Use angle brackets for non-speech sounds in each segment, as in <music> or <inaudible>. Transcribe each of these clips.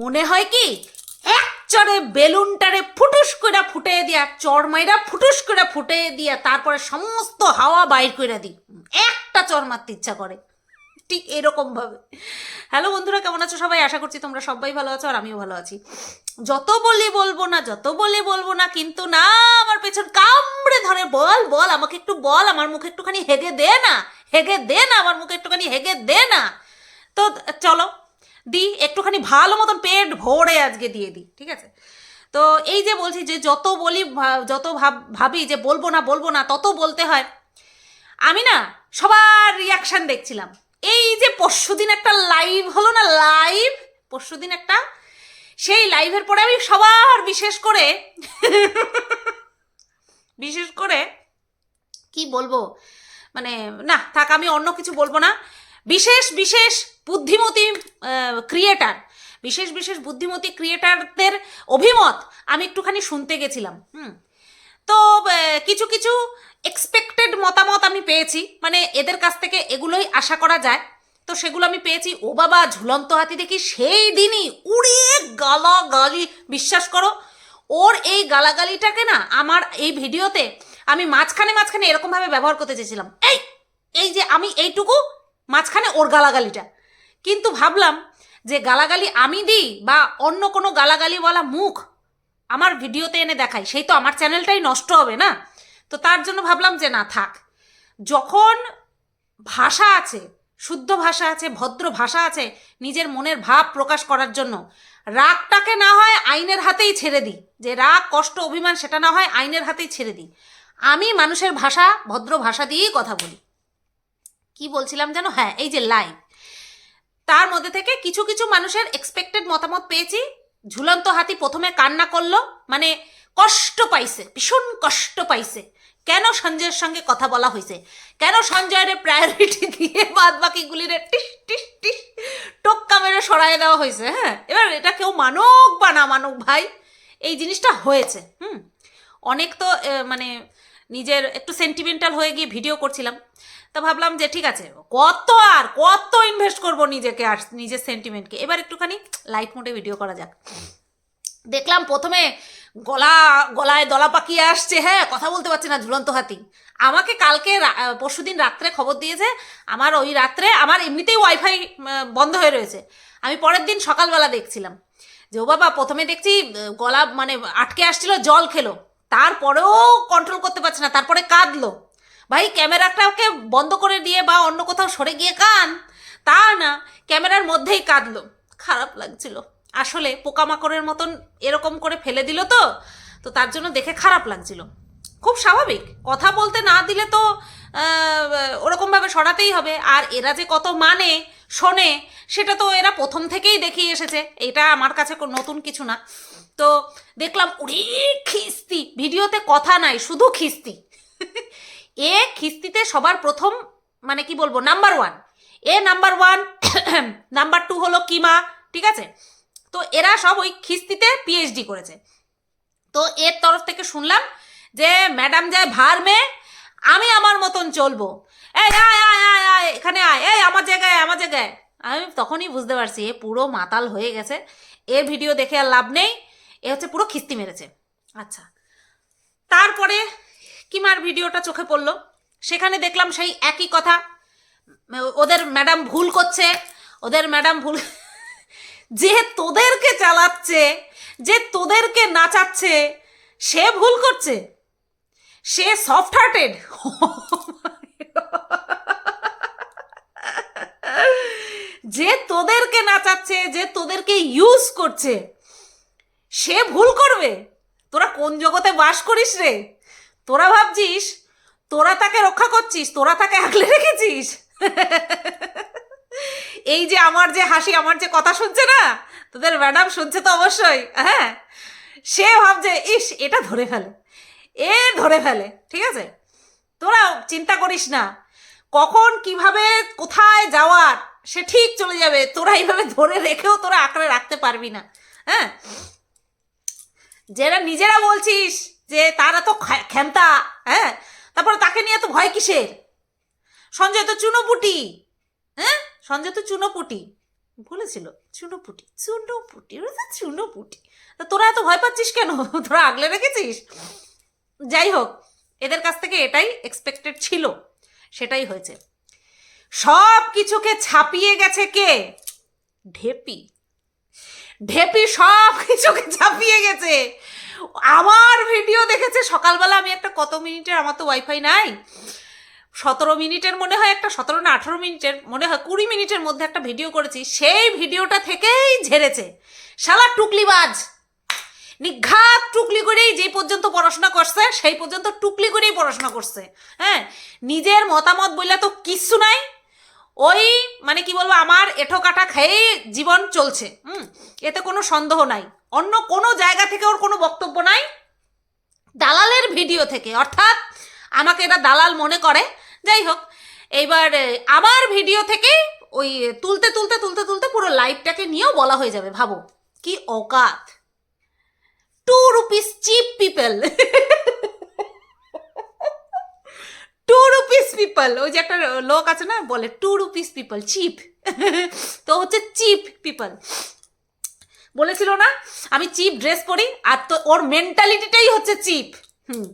মনে হয় কি? এক চড়ে বেলুনটারে ফুটুস করে ফুটে দিয়া চড় মাইরা ফুটুস করে ফুটে দিয়া তারপরে সমস্ত হাওয়া বাইর করে দিই। একটা চর মারতে ইচ্ছা করে। ঠিক এরকম ভাবে। হ্যালো বন্ধুরা, কেমন আছো সবাই? আশা করছি তোমরা সবাই ভালো আছো আর আমিও ভালো আছি। যত বলি বলব না, যত বলি বলব না, কিন্তু না, আমার পেছন কামড়ে ধরে। বল বল, আমাকে একটু বল, আমার মুখে একটুখানি হেগে দে না, হেগে দে না, আমার মুখে একটুখানি হেগে দে না। তো চলো দি, একটুখানি ভালো মতন পেট ভরে আজকে দিয়ে দিই ঠিক আছে? তো এই যে বলছি যে যত বলি যত ভাব, ভাবি যে বলব না বলব না, তত বলতে হয়। আমি না সবার রিয়াকশন দেখছিলাম। এই যে পরশুদিন একটা লাইভ হলো না লাইভ পরশুদিন একটা, সেই লাইভের পরে আমি সবার বিশেষ করে বিশেষ করে কি বলব? মানে না, থাক, আমি অন্য কিছু বলব না। বিশেষ বিশেষ বুদ্ধিমতী ক্রিয়েটার বিশেষ বিশেষ বুদ্ধিমতী ক্রিয়েটারদের অভিমত আমি একটুখানি শুনতে গেছিলাম, হুম। তো কিছু কিছু এক্সপেক্টেড মতামত আমি পেয়েছি মানে এদের কাছ থেকে এগুলোই আশা করা যায়। তো সেগুলো আমি পেয়েছি, ও বাবা ঝুলন্ত হাতি দেখি সেই দিনই উড়িয়ে গালাগালি, বিশ্বাস করো। ওর এই গালাগালিটাকে না আমার এই ভিডিওতে আমি মাঝখানে মাঝখানে এরকমভাবে ব্যবহার করতে চেয়েছিলাম। এই এই যে আমি এইটুকু মাঝখানে ওর গালাগালিটা। কিন্তু ভাবলাম যে গালাগালি আমি দিই বা অন্য কোনো গালাগালিওয়ালা মুখ আমার ভিডিওতে এনে দেখাই, সেই তো আমার চ্যানেলটাই নষ্ট হবে না? তো তার জন্য ভাবলাম যে না, থাক। যখন ভাষা আছে, শুদ্ধ ভাষা আছে, ভদ্র ভাষা আছে, নিজের মনের ভাব প্রকাশ করার জন্য, রাগটাকে না হয় আইনের হাতেই ছেড়ে দিই। যে রাগ, কষ্ট, অভিমান, সেটা না হয় আইনের হাতেই ছেড়ে দিই। আমি মানুষের ভাষা, ভদ্র ভাষা দিয়েই কথা বলি। কি বলছিলাম যেন হ্যাঁ এই যে লাইভ তার মধ্যে থেকে কিছু কিছু মানুষের এক্সপেক্টেড মতামত পেয়েছি। ঝুলন্ত হাতি প্রথমে কান্না করল মানে কষ্ট পাইছে, ভীষণ কষ্ট পাইছে। কেন সঞ্জয়ের সঙ্গে কথা বলা হয়েছে কেন সঞ্জয়ের প্রায়োরিটি দিয়ে বাদ বাকিগুলির টিস টিস টিস, টোক্কা মেরে সরাই দেওয়া হয়েছে হ্যাঁ? এবার এটা কেউ মানুক বা না মানুক ভাই, এই জিনিসটা হয়েছে, হুম? অনেক তো মানে নিজের একটু সেন্টিমেন্টাল হয়ে গিয়ে ভিডিও করছিলাম। তো ভাবলাম যে ঠিক আছে, কত আর কত ইনভেস্ট করব নিজেকে আর নিজের সেন্টিমেন্টকে এবার একটুখানি লাইট মোডে ভিডিও করা যাক। দেখলাম প্রথমে গলা, গলায় দলা পাকিয়ে আসছে হ্যাঁ কথা বলতে পারছি না, ঝুলন্ত হাতি। আমাকে কালকে পরশু দিন রাত্রে খবর দিয়েছে, আমার ওই রাত্রে আমার এমনিতেই ওয়াইফাই বন্ধ হয়ে রয়েছে। আমি পরের দিন সকালবেলা দেখছিলাম। যে ও বাবা, প্রথমে দেখছি, গলা মানে আটকে আসছিল, জল খেলো। তারপরেও কন্ট্রোল করতে পারছে না, তারপরে কাঁদলো। ভাই, ক্যামেরাটাকে বন্ধ করে দিয়ে বা অন্য কোথাও সরে গিয়ে কান, তা না, ক্যামেরার মধ্যেই কাঁদলো। খারাপ লাগছিল। আসলে পোকামাকড়ের মতন এরকম করে ফেলে দিল তো তো তার জন্য দেখে খারাপ লাগছিল। খুব স্বাভাবিক। কথা বলতে না দিলে তো ওরকমভাবে সরাতেই হবে। আর এরা যে কত মানে শোনে, সেটা তো এরা প্রথম থেকেই দেখিয়ে এসেছে। এটা আমার কাছে নতুন কিছু না। তো দেখলাম, উড়ি, খিস্তি। ভিডিওতে কথা নাই, শুধু খিস্তি। এ খিস্তিতে সবার প্রথম মানে কি বলব নাম্বার ওয়ান এ নাম্বার ওয়ান নাম্বার টু হলো কিমা, ঠিক আছে? তো এরা সব ওই খিস্তিতে পিএইচডি করেছে। তো এর তরফ থেকে শুনলাম যে ম্যাডাম যায় ভার মে আমি আমার মতন চলবো। এই আয় আয় আয় আয়, এখানে আয়, এই আমার জায়গায় আমার জায়গায়। আমি তখনই বুঝতে পারছি, এ পুরো মাতাল হয়ে গেছে। এর ভিডিও দেখে আর লাভ নেই। এ হচ্ছে পুরো খিস্তি মেরেছে। আচ্ছা। তারপরে কিমার ভিডিওটা চোখে পড়ল? সেখানে দেখলাম সেই একই কথা। ওদের ম্যাডাম ভুল করছে। ওদের ম্যাডাম ভুল যে তোদেরকে চালাচ্ছে, যে তোদেরকে নাচাচ্ছে, সে ভুল করছে। সে সফট হার্টেড যে তোদেরকে নাচাচ্ছে, যে তোদেরকে ইউজ করছে, সে ভুল করবে। তোরা কোন জগতে বাস করিস রে? তোরা ভাবছিস? তোরা তাকে রক্ষা করছিস? তোরা তাকে আগলে রেখেছিস? এই যে আমার যে হাসি, আমার যে কথা শুনছে না? তোদের ম্যাডাম শুনছে তো অবশ্যই হ্যাঁ? সে ভাবছে, ইস, এটা ধরে ফেলে, এ ধরে ফেলে, ঠিক আছে? তোরা চিন্তা করিস না, কখন, কীভাবে, কোথায় যাওয়ার, সে ঠিক চলে যাবে, তোরা এইভাবে ধরে রেখেও তোরা আঁকড়ে রাখতে পারবি না হ্যাঁ? যারা নিজেরা বলছিস যে তারা তো ক্ষমতা হ্যাঁ? তারপরে তাকে নিয়ে তো ভয় কিসের? সঞ্জয় তো চুনোপুটি হ্যাঁ? সঞ্জয় তো চুনোপুটি। বলেছিল, চুনোপুটি চুনোপুটি চুনোপুটি। তা তোরা এত ভয় পাচ্ছিস কেন? তোরা আগলে রেখেছিস? যাই হোক, এদের কাছ থেকে এটাই এক্সপেক্টেড ছিল। সেটাই হয়েছে। সব কিছুকে ছাপিয়ে গেছে কে? ঢেপি। ঢেপি সব কিছুকে ছাপিয়ে গেছে। আমার ভিডিও দেখেছে, সকালবেলা আমি একটা কত মিনিটের, আমার তো ওয়াইফাই নাই। সতেরো মিনিটের মনে হয় একটা, সতেরো না আঠারো মিনিটের, মনে হয় কুড়ি মিনিটের মধ্যে একটা ভিডিও করেছি। সেই ভিডিওটা থেকেই ঝেড়েছে। শালা টুকলিবাজ নিঘাত টুকলি করেই যে পর্যন্ত পড়াশোনা করছে, সেই পর্যন্ত টুকলি করেই পড়াশোনা করছে। হ্যাঁ নিজের মতামত বললে তো কিচ্ছু নাই। ওই মানে কি বলব, আমার এঠো কাটা খেয়েই জীবন চলছে। হুম, এতে কোনো সন্দেহ নাই। অন্য কোনো জায়গা থেকে ওর কোনো বক্তব্য নাই। দালালের ভিডিও থেকে, অর্থাৎ আমাকে এটা দালাল মনে করে। যাই হোক, এইবার আমার ভিডিও থেকে ওই তুলতে তুলতে তুলতে তুলতে পুরো লাইভটাকে নিয়েও বলা হয়ে যাবে, ভাবো। কি অকাত two rupees cheap people two rupees people ওই যে একটা লোক আছে না, বলে টু রুপিস পিপল চিপ তো হচ্ছে চিপ পিপল বলেছিল না, আমি চিপ ড্রেস পরি আর তো ওর মেন্টালিটিটাই হচ্ছে চিপ। হুম।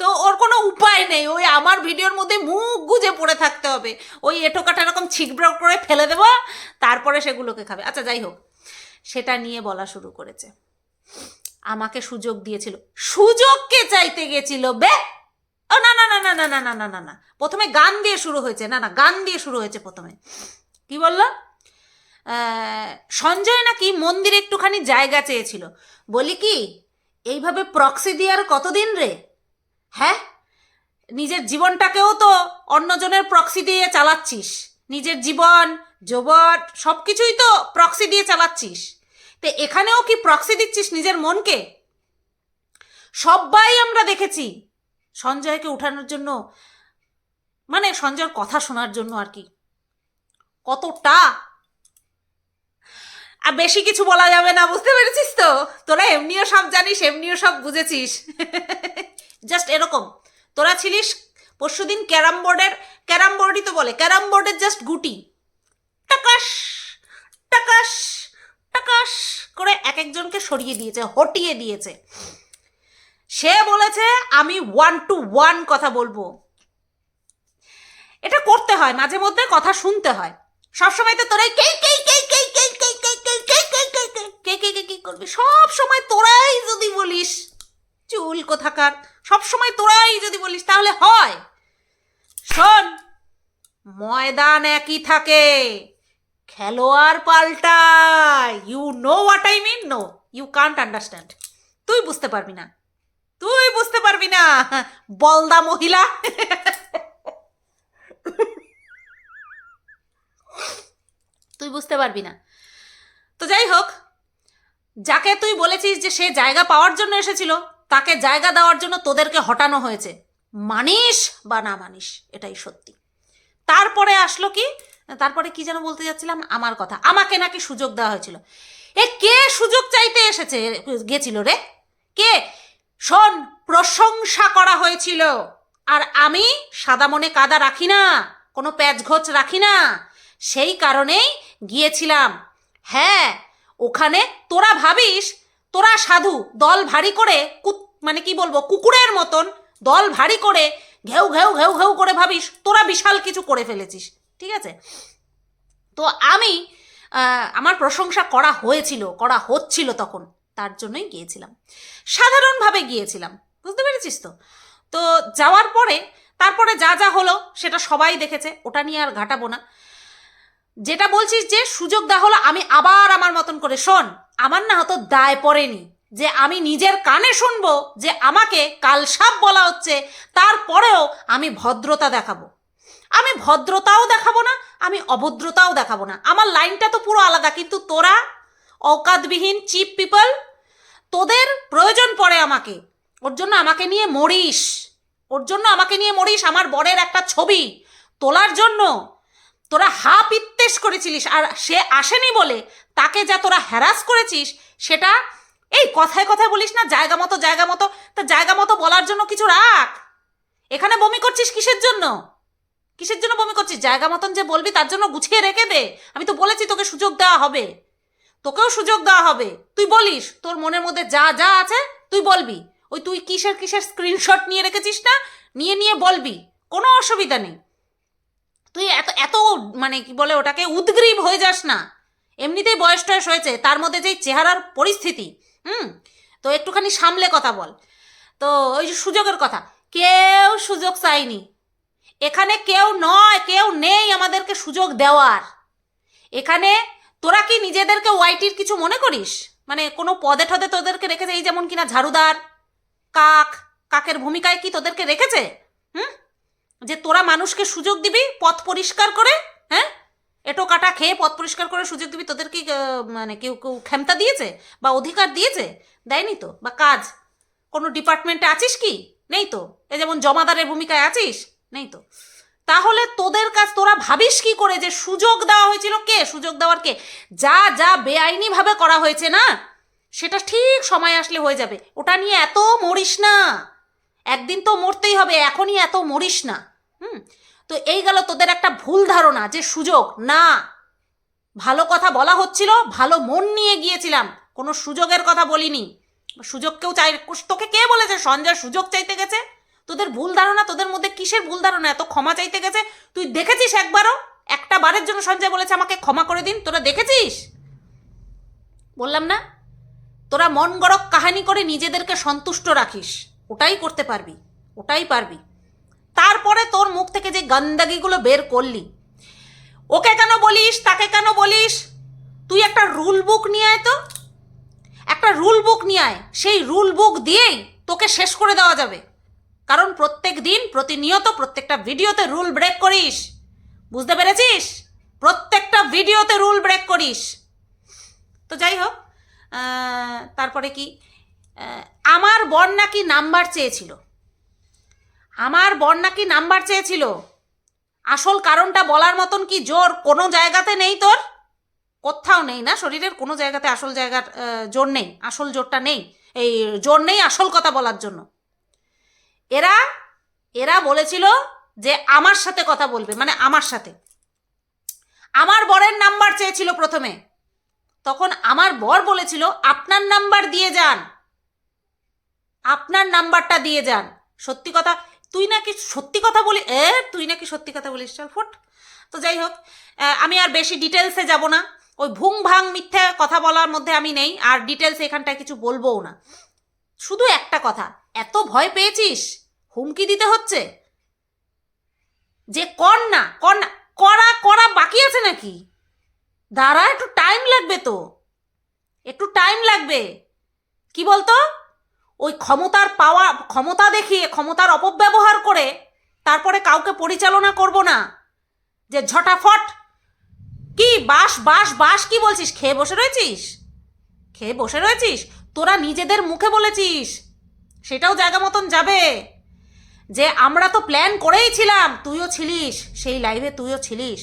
তো ওর কোনো উপায় নেই, ওই আমার ভিডিওর মধ্যে মুখ গুজে পড়ে থাকতে হবে। ওই এটো কাটা এরকম ছিকব্রা করে ফেলে দেবো, তারপরে সেগুলোকে খাবে। আচ্ছা যাই হোক, সেটা নিয়ে বলা শুরু করেছে। আমাকে সুযোগ দিয়েছিল। সুযোগ কে চাইতে গেছিল বে? ও, না না না না না না না না না না। প্রথমে গান দিয়ে শুরু হয়েছে। না না, গান দিয়ে শুরু হয়েছে প্রথমে। কি বলল? সঞ্জয় নাকি মন্দিরে একটুখানি জায়গা চেয়েছিল। বলি কি, এইভাবে প্রক্সি দিয়ে আর কতদিন রে? হ্যাঁ? নিজের জীবনটাকেও তো অন্যজনের প্রক্সি দিয়ে চালাচ্ছিস। নিজের জীবন, যৌবন সব কিছুই তো প্রক্সি দিয়ে চালাচ্ছিস। তো এখানেও কি প্রক্সি দিচ্ছিস নিজের মনকে? সবাই আমরা দেখেছি সঞ্জয়কে উঠানোর জন্য মানে সঞ্জয়ের কথা শোনার জন্য আর কি। কতটা আর বেশি কিছু বলা যাবে না, বুঝতে পেরেছিস তো? তোরা এমনিও সব জানিস, এমনিও সব বুঝেছিস। জাস্ট এরকম। তোরা ছিলিস পরশুদিন ক্যারাম বোর্ডের, ক্যারাম বোর্ডই তো বলে, ক্যারাম বোর্ডের জাস্ট গুটি। টাকাস টাকাস টাকাস করে এক একজনকে সরিয়ে দিয়েছে, হটিয়ে দিয়েছে। সে বলেছে, আমি ওয়ান টু ওয়ান কথা বলব। এটা করতে হয়, মাঝে মধ্যে কথা শুনতে হয়। সবসময় তো তোরাই, কে কে কে সব সময় তোরাই যদি বলিস, চুল কোথাকার, সব সময় তোরাই যদি বলিস, তাহলে হয়। শোন, ময়দান একই থাকে, খেলোয়াড় পাল্টায়। You know what I mean no you can't understand তুই বুঝতে পারবি না। তুই বুঝতে পারবি না, বলদা মহিলা। তুই বুঝতে পারবি না। তো যাই হোক যাকে তুই বলেছিস যে সে জায়গা পাওয়ার জন্য এসেছিল, তাকে জায়গা দেওয়ার জন্য তোদেরকে হটানো হয়েছে। মানিস বা না মানিস, এটাই সত্যি। তারপরে আসলো কি? তারপরে কি যেন বলতে যাচ্ছিলাম? আমার কথা। আমাকে নাকি সুযোগ দেওয়া হয়েছিল। এ কে সুযোগ চাইতে এসেছে? গেছিল রে। কে? শোন, প্রশংসা করা হয়েছিল। আর আমি সাদা মনে কাদা রাখি না, কোনো প্যাচঘোচ রাখি না। সেই কারণেই গিয়েছিলাম। হ্যাঁ ওখানে তোরা ভাবিস, তোরা সাধু, দল ভারী করে মানে কি বলব, কুকুরের মতন দল ভারী করে ঘেউ ঘেউ ঘেউ ঘেউ করে ভাবিস, তোরা বিশাল কিছু করে ফেলেছিস, ঠিক আছে? তো আমি আমার প্রশংসা করা হয়েছিল, করা হচ্ছিল তখন, তার জন্যই গিয়েছিলাম। সাধারণভাবে গিয়েছিলাম, বুঝতে পেরেছিস তো? তো যাওয়ার পরে, তারপরে যা যা হলো, সেটা সবাই দেখেছে, ওটা নিয়ে আর ঘাটাবো না। যেটা বলছিস যে সুযোগ দেওয়া হলো, আমি আবার আমার মতন করে শোন। আমার না হয়তো দায় পড়েনি যে আমি নিজের কানে শুনব যে আমাকে কাল সাপ বলা হচ্ছে, তারপরেও আমি ভদ্রতা দেখাবো। আমি ভদ্রতাও দেখাবো না, আমি অভদ্রতাও দেখাবো না। আমার লাইনটা তো পুরো আলাদা, কিন্তু তোরা অকাতবিহীন চিপ পিপল, তোদের প্রয়োজন পড়ে আমাকে। ওর জন্য আমাকে নিয়ে মরিস। ওর জন্য আমাকে নিয়ে মরিস আমার বরের একটা ছবি। তোলার জন্য তোরা হা পিত্তেস করেছিলিস আর সে আসেনি বলে তাকে যা তোরা হ্যারাস করেছিস সেটা এই কথায় কথায় বলিস না, জায়গা মতো জায়গা মতো, তা জায়গা মতো বলার জন্য কিছু রাখ। এখানে বমি করছিস কিসের জন্য? কিসের জন্য বমি করছিস? জায়গা মতন যে বলবি তার জন্য গুছিয়ে রেখে দে। আমি তো বলেছি তোকে সুযোগ দেওয়া হবে। তোকেও সুযোগ দেওয়া হবে। তুই বলিস, তোর মনের মধ্যে যা যা আছে তুই বলবি। ওই তুই কিসের কিসের স্ক্রিনশট নিয়ে রেখেছিস না? নিয়ে নিয়ে বলবি। কোনো অসুবিধা নেই। তুই এত এত মানে কি বলে ওটাকে উদ্গ্রীব হয়ে যাস না। এমনিতেই বয়স টয়স হয়েছে, তার মধ্যে যেই চেহারার পরিস্থিতি, হুম? তো একটুখানি সামলে কথা বল। তো ওই যে সুযোগের কথা, কেউ সুযোগ চাইনি। এখানে কেউ নয়, কেউ নেই আমাদেরকে সুযোগ দেওয়ার। এখানে তোরা কি নিজেদেরকে ওয়াইটির কিছু মনে করিস? মানে কোনো পদে ঠদে তোদেরকে রেখেছে, এই যেমন কিনা ঝাড়ুদার, কাক, কাকের ভূমিকায় কি তোদেরকে রেখেছে? যে তোরা মানুষকে সুযোগ দিবি, পথ পরিষ্কার করে হ্যাঁ? এটো কাটা খেয়ে পথ পরিষ্কার করে সুযোগ দিবি, তোদের কি মানে কেউ কেউ ক্ষমতা দিয়েছে বা অধিকার দিয়েছে? দেয়নি তো? বা কাজ? কোনো ডিপার্টমেন্টে আছিস কি? নেই তো? এই যেমন জমাদারের ভূমিকায় আছিস? নেই তো? তাহলে তোদের কাজ, তোরা ভাবিস কি করে যে সুযোগ দেওয়া হয়েছিল কে? সুযোগ দেওয়ার কে? যা যা বেআইনিভাবে করা হয়েছে না? সেটা ঠিক সময় আসলে হয়ে যাবে। ওটা নিয়ে এত মরিস না। একদিন তো মরতেই হবে, এখনই এত মরিস না। হুম, তো এই গেল তোদের একটা ভুল ধারণা, যে সুযোগ, না। ভালো কথা বলা হচ্ছিল, ভালো মন নিয়ে গিয়েছিলাম, কোনো সুযোগের কথা বলিনি। সুযোগ কেউ চাই, তোকে কে বলেছে? সঞ্জয়, সুযোগ চাইতে গেছে? তোদের ভুল ধারণা, তোদের মধ্যে কিসের ভুল ধারণা? এত ক্ষমা চাইতে গেছে? তুই দেখেছিস একবারও? একটা বারের জন্য সঞ্জয় বলেছে আমাকে ক্ষমা করে দিন, তোরা দেখেছিস? বললাম না, তোরা মন গড়ক কাহানি করে নিজেদেরকে সন্তুষ্ট রাখিস। ওটাই করতে পারবি, ওটাই পারবি। তারপরে তোর মুখ থেকে যে গন্দাগিগুলো বের করলি, ওকে কেন বলিস, তাকে কেন বলিস? তুই একটা রুল বুক নিয়ে আয় তো। একটা রুল বুক নিয়ে আয়, সেই রুল বুক দিয়েই তোকে শেষ করে দেওয়া যাবে। কারণ প্রত্যেক দিন, প্রতিনিয়ত প্রত্যেকটা ভিডিওতে রুল ব্রেক করিস। বুঝতে পেরেছিস? প্রত্যেকটা ভিডিওতে রুল ব্রেক করিস। তো যাই হোক তারপরে কি? আমার বর নাকি নাম্বার চেয়েছিল। আমার বর নাকি নাম্বার চেয়েছিল। আসল কারণটা বলার মতন কি জোর? কোনো জায়গাতে নেই তোর? কোথাও নেই না শরীরের? কোনো জায়গাতে আসল জায়গার জোর নেই। আসল জোরটা নেই। এই জোর নেই আসল কথা বলার জন্য। এরা এরা বলেছিল যে আমার সাথে কথা বলবে মানে আমার সাথে। আমার বরের নাম্বার চেয়েছিল প্রথমে। তখন আমার বর বলেছিল, আপনার নাম্বার দিয়ে যান। আপনার নাম্বারটা দিয়ে যান। সত্যি কথা, তুই নাকি সত্যি কথা বলি, এ, তুই নাকি সত্যি কথা বলিস, চল ফুট। তো যাই হোক আমি আর বেশি ডিটেলসে যাব না। ওই ভুং ভাং মিথ্যে কথা বলার মধ্যে আমি নেই, আর ডিটেলস এখানটায় কিছু বলবোও না। শুধু একটা কথা, এত ভয় পেয়েছিস? হুমকি দিতে হচ্ছে? যে কর না কর না, করা করা বাকি আছে নাকি? দাঁড়া, একটু টাইম লাগবে তো। একটু টাইম লাগবে। কি বলতো? ওই ক্ষমতার পাওয়া, ক্ষমতা দেখিয়ে, ক্ষমতার অপব্যবহার করে তারপরে কাউকে পরিচালনা করব না। যে ঝটাফট, কি বাস বাস বাস, কি বলছিস? খেয়ে বসে রয়েছিস? খেয়ে বসে রয়েছিস? তোরা নিজেদের মুখে বলেছিস, সেটাও জায়গা মতন যাবে। যে আমরা তো প্ল্যান করেই ছিলাম, তুইও ছিলিস, সেই লাইভে তুইও ছিলিস।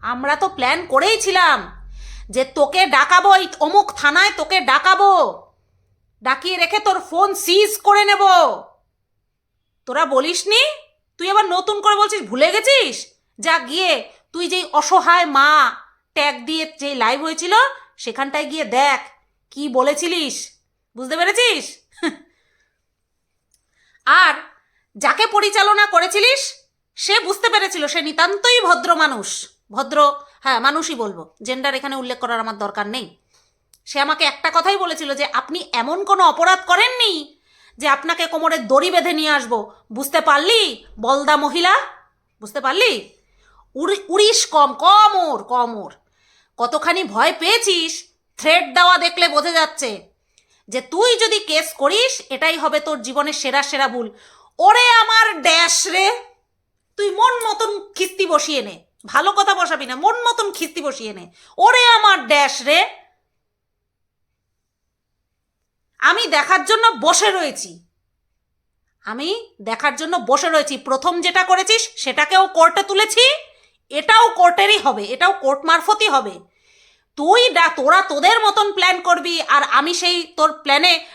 আমরা তো প্ল্যান করেই ছিলাম যে তোকে ডাকাবো অমুক থানায় তোকে ডাকাবো। ডাকিয়ে রেখে তোর ফোন সিজ করে নেব। তোরা বলিসনি? তুই আবার নতুন করে বলছিস, ভুলে গেছিস? যা গিয়ে তুই যেই অসহায় মা ট্যাগ দিয়ে যে লাইভ হয়েছিল, সেখানটায় গিয়ে দেখ, কি বলেছিলিস? বুঝতে পেরেছিস? <laughs> আর যাকে পরিচালনা করেছিলিস, সে বুঝতে পেরেছিল, সে নিতান্তই ভদ্র মানুষ। ভদ্র হ্যাঁ মানুষই বলব। জেন্ডার এখানে উল্লেখ করার আমার দরকার নেই। সে আমাকে একটা কথাই বলেছিল যে আপনি এমন কোনো অপরাধ করেননি যে আপনাকে কোমরে দড়ি বেঁধে নিয়ে আসব। বুঝতে পারলি, বলদা মহিলা? বুঝতে পারলি? উড়ি- উড়িস কম কম ওর কম ওর। কতখানি ভয় পেয়েছিস থ্রেড দেওয়া দেখলে বোঝা যাচ্ছে যে তুই যদি কেস করিস, এটাই হবে তোর জীবনের সেরা সেরা ভুল। ওরে আমার ড্যাশ রে! তুই মন মতন খিস্তি বসিয়ে নে। ভালো কথা বসাবি না, মন মতন খিস্তি বসিয়ে নে। ওরে আমার ড্যাশ রে! আমি দেখার জন্য বসে রয়েছি। আমি দেখার জন্য বসে রয়েছি। প্রথম যেটা করেছিস, সেটাকেও কোর্টে তুলেছি। এটাও কোর্টেরই হবে। এটাও কোর্ট মারফতই হবে। তুই ডা, তোরা তোদের মতন প্ল্যান করবি আর আমি সেই তোর প্ল্যানে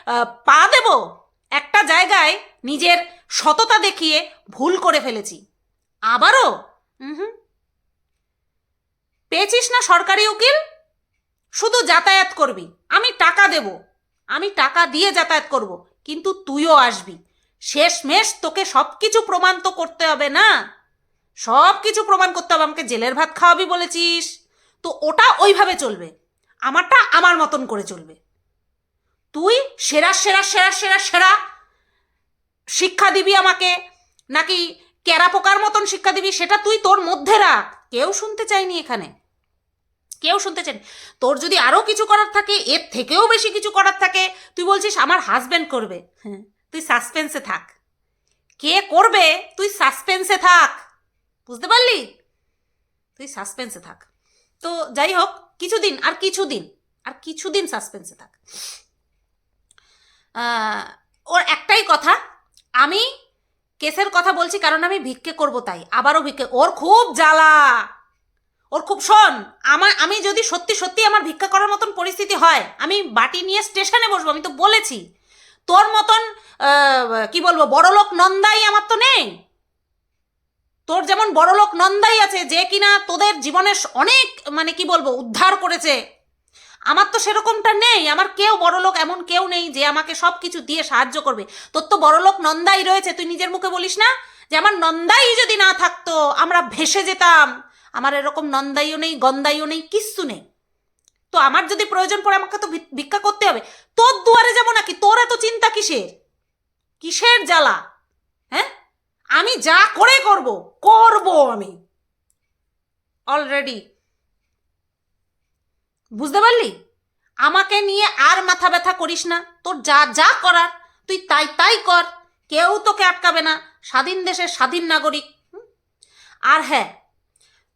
পা দেব। একটা জায়গায় নিজের সততা দেখিয়ে ভুল করে ফেলেছি। আবারও? হুম। পেয়েছিস না সরকারি উকিল? শুধু যাতায়াত করবি। আমি টাকা দেব। আমি টাকা দিয়ে যাতায়াত করব, কিন্তু তুইও আসবি। শেষমেশ তোকে সব কিছু প্রমাণ তো করতে হবে না? সব কিছু প্রমাণ করতে হবে, আমাকে জেলের ভাত খাওয়াবি বলেছিস? তো ওটা ওইভাবে চলবে, আমারটা আমার মতন করে চলবে। তুই সেরা সেরা সেরা সেরা সেরা শিক্ষা দিবি আমাকে, নাকি ক্যারা পোকার মতন শিক্ষা দিবি, সেটা তুই তোর মধ্যে রাখ। কেউ শুনতে চায়নি এখানে। কেউ শুনতে চায়নি তোর যদি আরও কিছু করার থাকে, এর থেকেও বেশি কিছু করার থাকে, তুই বলছিস আমার হাজব্যান্ড করবে। হ্যাঁ তুই সাসপেন্সে থাক। কে করবে, তুই সাসপেন্সে থাক। বুঝতে পারলি? তুই সাসপেন্সে থাক। তো যাই হোক, কিছুদিন, আর কিছুদিন আর কিছুদিন সাসপেন্সে থাক। ওর একটাই কথা, আমি কেসের কথা বলছি কারণ আমি ভিক্ষে করব তাই। আবারও ভিক্ষে, ওর খুব জ্বালা। ওর খুব শোন, আমার, আমি যদি সত্যি সত্যি আমার ভিক্ষা করার মতন পরিস্থিতি হয়, আমি বাটি নিয়ে স্টেশনে বসবো, আমি তো বলেছি। তোর মতন কি বলব, বড়লোক নন্দাই আমার তো নেই। তোর যেমন বড়লোক নন্দাই আছে, যে কিনা তোদের জীবনের অনেক মানে কি বলব, উদ্ধার করেছে। আমার তো সেরকমটা নেই, আমার কেউ বড়লোক এমন কেউ নেই যে আমাকে সব কিছু দিয়ে সাহায্য করবে। তোর তো বড়লোক নন্দাই রয়েছে, তুই নিজের মুখে বলিস না যে আমার নন্দাই যদি না থাকতো, আমরা ভেসে যেতাম। আমার এরকম নন্দাইও নেই, গন্দাইও নেই, কিচ্ছু নেই। তো আমার যদি প্রয়োজন পড়ে, আমাকে তো ভিক্ষা করতে হবে। তোর দুয়ারে যাব নাকি? তোর এত চিন্তা কিসের? কিসের জ্বালা? হ্যাঁ? আমি যা করে করব করব আমি। অলরেডি বুঝতে পারলি? আমাকে নিয়ে আর মাথা ব্যথা করিস না। তোর যা যা করার, তুই তাই তাই কর। কেউ তোকে আটকাবে না। স্বাধীন দেশের স্বাধীন নাগরিক? আর হ্যাঁ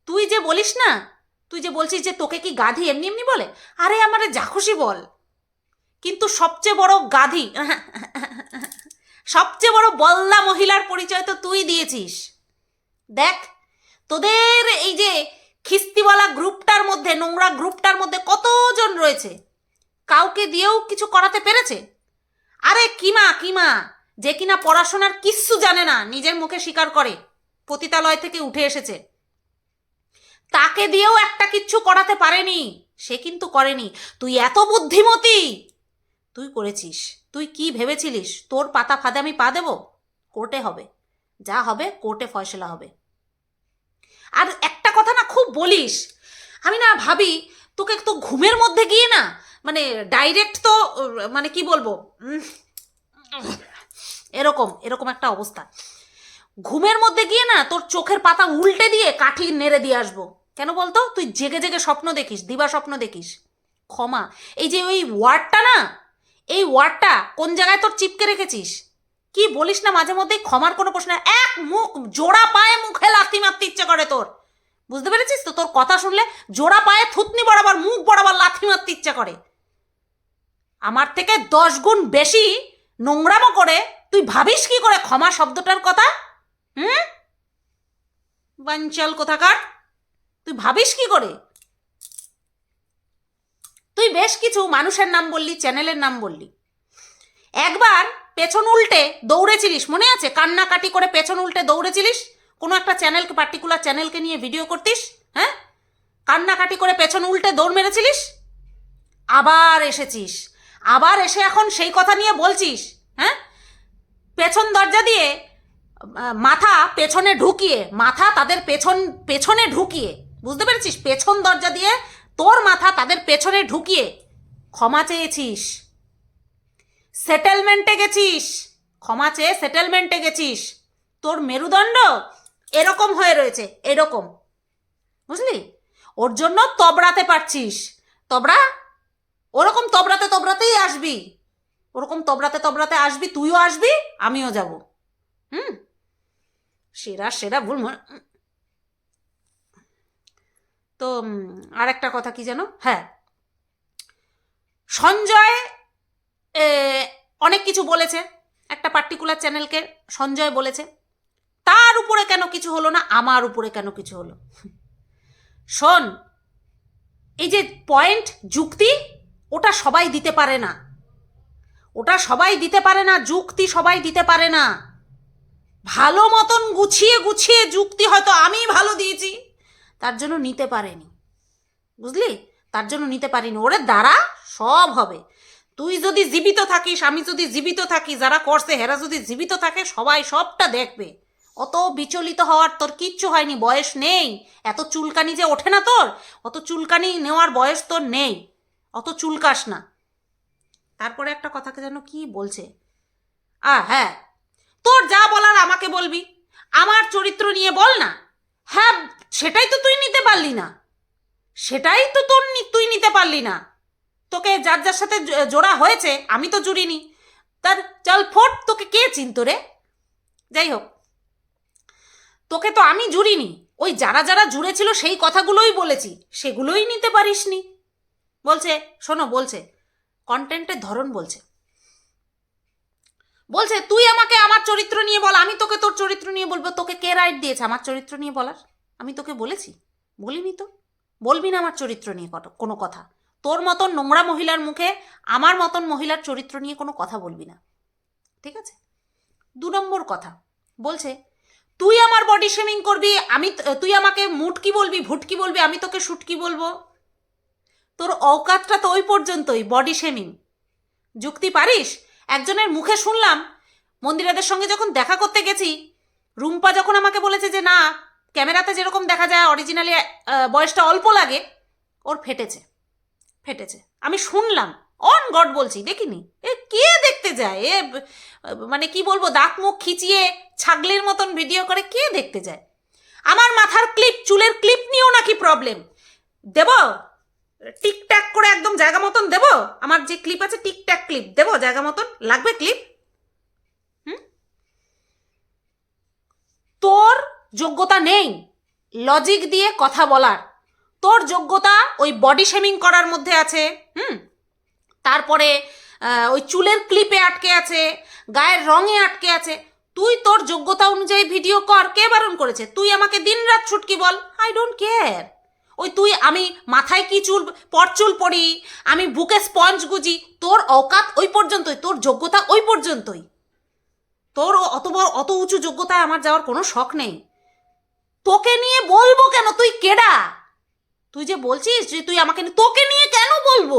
তুই যে বলিস না, তুই যে বলছিস যে তোকে কি গাধি এমনি এমনি বলে? আরে আমারে যা খুশি বল। কিন্তু সবচেয়ে বড় গাধি, সবচেয়ে বড় বল্লা মহিলার পরিচয় তো তুই দিয়েছিস। দেখ, তোদের এই যে খিস্তিওয়ালা গ্রুপটার মধ্যে, নোংরা গ্রুপটার মধ্যে কতজন রয়েছে? কাউকে দিয়েও কিছু করাতে পেরেছে? আরে কিমা কিমা, যে কিনা পড়াশোনার কিচ্ছু জানে না, নিজের মুখে স্বীকার করে। পতিতালয় থেকে উঠে এসেছে। তাকে দিয়েও একটা কিচ্ছু করাতে পারেনি। সে কিন্তু করেনি। তুই এত বুদ্ধিমতী! তুই করেছিস। তুই কি ভেবেছিলিস? তোর পাতা ফাঁদে আমি পা দেব? কোর্টে হবে। যা হবে কোর্টে ফয়সলা হবে। আর একটা কথা না খুব বলিস। আমি না ভাবি, তোকে তো ঘুমের মধ্যে গিয়ে না মানে ডাইরেক্ট তো মানে কি বলব? এরকম এরকম একটা অবস্থা। ঘুমের মধ্যে গিয়ে না তোর চোখের পাতা উল্টে দিয়ে কাঠি নেড়ে দিয়ে আসব। কেন বলতো? তুই জেগে জেগে স্বপ্ন দেখিস, দিবা স্বপ্ন দেখিস। ক্ষমা। এই যে ওই ওয়ার্ডটা না? এই ওয়ার্ডটা কোন জায়গায় তোর চিপকে রেখেছিস? কি বলিস না মাঝে মধ্যেই ক্ষমার কোনো প্রশ্ন। এক মুখ, জোড়া পায়ে মুখে লাথি মারতে ইচ্ছে করে তোর। বুঝতে পেরেছিস তো? তোর কথা শুনলে জোড়া পায়ে থুতনি বরাবর, মুখ বরাবর লাথি মারতে ইচ্ছে করে। আমার থেকে দশ গুণ বেশি নোংরামো করে তুই ভাবিস কি করে ক্ষমা শব্দটার কথা? হুম? বাঞ্চল কোথাকার? তুই ভাবিস কি করে? তুই বেশ কিছু মানুষের নাম বললি, চ্যানেলের নাম বললি। একবার পেছন উল্টে দৌড়েছিলিস, মনে আছে? কান্নাকাটি করে পেছন উল্টে দৌড়েছিলিস? কোনো একটা চ্যানেলকে পার্টিকুলার চ্যানেলকে নিয়ে ভিডিও করতিস? হ্যাঁ? কান্নাকাটি করে পেছন উল্টে দৌড় মেরেছিলিস? আবার এসেছিস। আবার এসে এখন সেই কথা নিয়ে বলছিস হ্যাঁ? পেছন দরজা দিয়ে মাথা পেছনে ঢুকিয়ে, মাথা তাদের পেছন, পেছনে ঢুকিয়ে বুঝতে পেরেছিস? পেছন দরজা দিয়ে তোর মাথা তাদের পেছনে ঢুকিয়ে ক্ষমা চেয়েছিস। সেটেলমেন্টে গেছিস। ক্ষমা চেয়ে সেটেলমেন্টে গেছিস। তোর মেরুদণ্ড এরকম হয়ে রয়েছে, এরকম। বুঝলি? ওর জন্য তবড়াতে পারছিস। তবড়া? ওরকম তবড়াতে তবড়াতেই আসবি। ওরকম তবড়াতে তবড়াতে আসবি, তুইও আসবি, আমিও যাব। হুম? সেরা সেরা ভুল মনে- তো আর একটা কথা কি জানো? হ্যাঁ। সঞ্জয় অনেক কিছু বলেছে। একটা পার্টিকুলার চ্যানেলকে সঞ্জয় বলেছে। তার উপরে কেন কিছু হলো না? আমার উপরে কেন কিছু হলো? শোন, এই যে পয়েন্ট যুক্তি, ওটা সবাই দিতে পারে না। ওটা সবাই দিতে পারে না, যুক্তি সবাই দিতে পারে না। ভালো মতন গুছিয়ে গুছিয়ে যুক্তি হয়তো আমিই ভালো দিয়েছি। তার জন্য নিতে পারেনি। বুঝলি? তার জন্য নিতে পারিনি। ওরে দ্বারা সব হবে। তুই যদি জীবিত থাকিস, আমি যদি জীবিত থাকি, যারা করছে, হেরা যদি জীবিত থাকে, সবাই সবটা দেখবে। অত বিচলিত হওয়ার তোর কিচ্ছু হয়নি, বয়স নেই। এত চুলকানি যে ওঠে না তোর, অত চুলকানি নেওয়ার বয়স তোর নেই। অত চুলকাস না। তারপরে একটা কথাকে যেন কি বলছে? আ হ্যাঁ তোর যা বলার আমাকে বলবি। আমার চরিত্র নিয়ে বল না। হ্যাঁ সেটাই তো তুই নিতে পারলি না। সেটাই তো তোর নি- তুই নিতে পারলি না। তোকে যার যার সাথে জোড়া হয়েছে, আমি তো জুড়িনি। তার চল ফোট, তোকে কে চিনত রে? যাই হোক, তোকে তো আমি জুড়িনি। ওই যারা যারা জুড়েছিল সেই কথাগুলোই বলেছি, সেগুলোই নিতে পারিসনি। বলছে, শোনো, বলছে কন্টেন্টের ধরন বলছে। বলছে, তুই আমাকে আমার চরিত্র নিয়ে বল, আমি তোকে তোর চরিত্র নিয়ে বলব, তোকে কে রাইট দিয়েছে আমার চরিত্র নিয়ে বলার? আমি তোকে বলেছি, বলিনি তো? বলবি না আমার চরিত্র নিয়ে কত- কোনো কথা। তোর মতন নোংরা মহিলার মুখে আমার মতন মহিলার চরিত্র নিয়ে কোনো কথা বলবি না। ঠিক আছে? দু নম্বর কথা। বলছে, তুই আমার বডি শেমিং করবি, আমি তুই আমাকে মুটকি বলবি, ভুটকি বলবি, আমি তোকে শুটকি বলব। তোর অকাতটা তো ওই পর্যন্তই বডি শেমিং যুক্তি পারিস? একজনের মুখে শুনলাম, মন্দিরাদের সঙ্গে যখন দেখা করতে গেছি, রুম্পা যখন আমাকে বলেছে যে, না ক্যামেরাতে যেরকম দেখা যায় অরিজিনালি বয়সটা অল্প লাগে, ওর ফেটেছে ফেটেছে। আমি শুনলাম অন গড বলছি, দেখিনি? এ কে দেখতে যায়? এ মানে কি বলব, দাঁত মুখ খিচিয়ে ছাগলের মতন ভিডিও করে, কে দেখতে যায়? আমার মাথার ক্লিপ চুলের ক্লিপ নিয়েও নাকি প্রবলেম দেব? টিকট্যাক করে একদম জায়গা মতন দেব? আমার যে ক্লিপ আছে টিকট্যাক ক্লিপ দেব? জায়গা মতন? লাগবে ক্লিপ হুম? তোর যোগ্যতা নেই। লজিক দিয়ে কথা বলার। তোর যোগ্যতা ওই বডি শেমিং করার মধ্যে আছে, হুম? তারপরে ওই চুলের ক্লিপে আটকে আছে, গায়ের রঙে আটকে আছে। তুই তোর যোগ্যতা অনুযায়ী ভিডিও কর, কে বারণ করেছে? তুই আমাকে দিনরাত ছুটকি বল। আই ডোন্ট কেয়ার ওই তুই, আমি মাথায় কি চুল পরচুল পরি, আমি বুকে স্পঞ্জ গুজি, তোর অকাত ওই পর্যন্তই, তোর যোগ্যতা ওই পর্যন্তই। তোর অত বড় অত উঁচু যোগ্যতায় আমার যাওয়ার কোনো শখ নেই। তোকে নিয়ে বলব কেন? তুই কেডা? তুই যে বলছিস যে তুই আমাকে তোকে নিয়ে কেন বলব?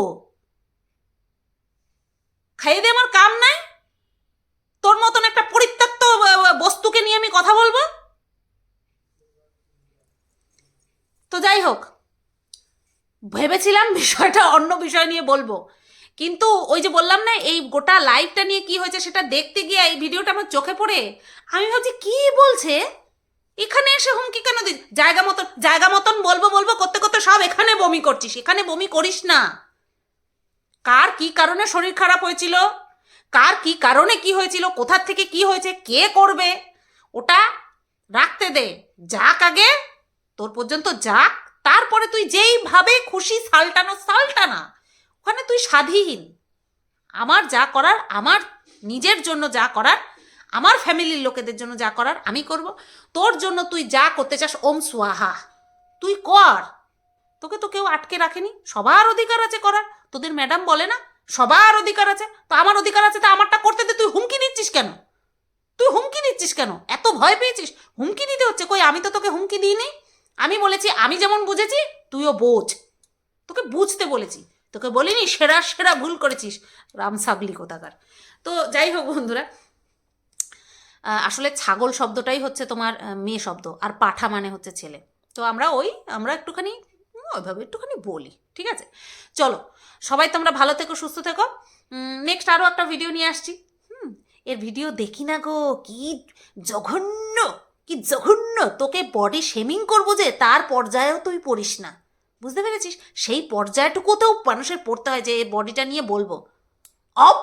খাইয়ে দে, আমার কাম নাই। তোর মতন একটা পরিত্যক্ত বস্তুকে নিয়ে আমি কথা বলব? তো যাই হোক, ভেবেছিলাম বিষয়টা অন্য বিষয় নিয়ে বলব। কিন্তু ওই যে বললাম না, এই গোটা লাইভটা নিয়ে কি হয়েছে সেটা দেখতে গিয়ে এই ভিডিওটা আমার চোখে পড়ে। আমি ভাবছি, কি বলছে? এখানে এসে হুমকি কেন দিস? জায়গা মতন জায়গা মতন বলব বলব, করতে করতে সব এখানে বমি করছিস, এখানে বমি করিস না। কার কি কারণে শরীর খারাপ হয়েছিল? কার কি কারণে কি হয়েছিল? কোথার থেকে কি হয়েছে? কে করবে? ওটা রাখতে দে, যাক আগে, তোর পর্যন্ত যাক, তারপরে তুই যেইভাবে খুশি সালটানো, সালটানা, ওখানে তুই স্বাধীন। আমার যা করার, আমার নিজের জন্য যা করার আমার ফ্যামিলির লোকেদের জন্য যা করার আমি করব। তোর জন্য তুই যা করতে চাস, ওম সুয়াহা তুই কর। তোকে তো কেউ আটকে রাখেনি। সবার অধিকার আছে করার। তোদের ম্যাডাম বলে না, সবার অধিকার আছে। তো আমার অধিকার আছে, তো আমারটা করতে দে। তুই হুমকি নিচ্ছিস কেন? তুই হুমকি নিচ্ছিস কেন? এত ভয় পেয়েছিস? হুমকি দিতে হচ্ছে। কই, আমি তো তোকে হুমকি দিইনি। আমি বলেছি, আমি যেমন বুঝেছি, তুইও বোঝ। তোকে বুঝতে বলেছি। তোকে বলিনি, সেরা সেরা ভুল করেছিস। রাম সাগলি কোথাকার। তো যাই হোক বন্ধুরা আসলে ছাগল শব্দটাই হচ্ছে তোমার মেয়ে শব্দ আর পাঠা মানে হচ্ছে ছেলে। তো আমরা ওই, আমরা একটুখানি ওইভাবে একটুখানি বলি, ঠিক আছে? চলো, সবাই তোমরা ভালো থেকো, সুস্থ থেকো। নেক্সট আরও একটা ভিডিও নিয়ে আসছি। হুম, এর ভিডিও দেখি না গো, কি জঘন্য কি জঘন্য। তোকে বডি শেমিং করব যে, তার পর্যায়েও তুই পড়িস না। বুঝতে পেরেছিস? সেই পর্যায়টুকুতেও মানুষের পড়তে হয় যে বডিটা নিয়ে বলব। অপ!